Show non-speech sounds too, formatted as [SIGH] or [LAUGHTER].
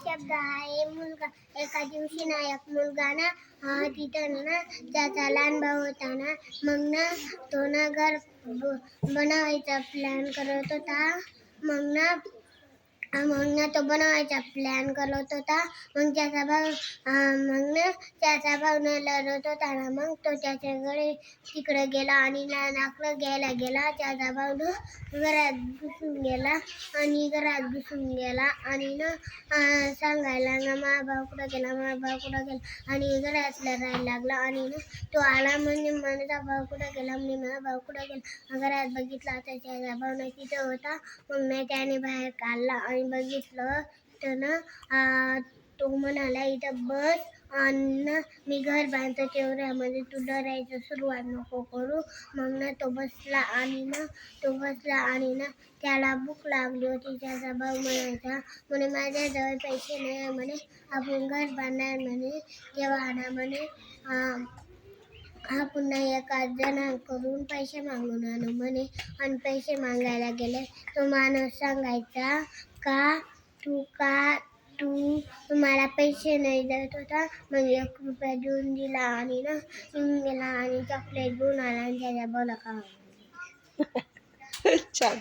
शब्द आहे. मुलगा एका दिवशी ना एक मुलगा ना हा तिथं ना त्याचा लहान भाऊ होता ना मग ना तो ना घर ब- बनवायचा प्लॅन करत होता. मग ना मग ना तो बनवायचा प्लॅन करत होता. मग त्याचा भाऊ मग ना त्याचा भाऊ न लढत होता ना मग तो त्याच्याकडे तिकडे गेला आणि ना लाकडं घ्यायला गेला. त्याचा भाऊ ना घरात घुसून गेला आणि घरात घुसून गेला आणि ना सांगायला ना मा भाऊ कुठं गेला मा भाऊ कुठं गेला आणि घरात लढायला लागला आणि ना तो आला म्हणजे माझा भाऊ कुठं गेला म्हणजे माझा भाऊ कुठं गेला. घरात बघितला तर त्याचा भाऊ ना तिथं होता. मग मी त्याने बाहेर काढला आणि बघितलं तर ना तो म्हणाला इथं बस आणि मी घर बांधतो तेवढ्यामध्ये तू डरायचं सुरुवात नको करू. मग ना तो बसला आणि ना तो बसला आणि ना त्याला भूक लागली होती. त्याचा भाऊ म्हणायचा म्हणे माझ्याजवळ पैसे नाही म्हणे. आपण घर बांधणार म्हणे तेव्हा आणा म्हणे हा पुन्हा एका जणांकडून पैसे मागून आणू म्हणे. आणि पैसे मागायला गेले. तो माणूस सांगायचा का? तू का? तू मला पैसे नाही देत होता? म्हणजे मग एक रुपया देऊन दिला आणि ना येऊन गेला आणि चॉकलेट घेऊन आला आणि त्याच्या बोला का? [LAUGHS] छान.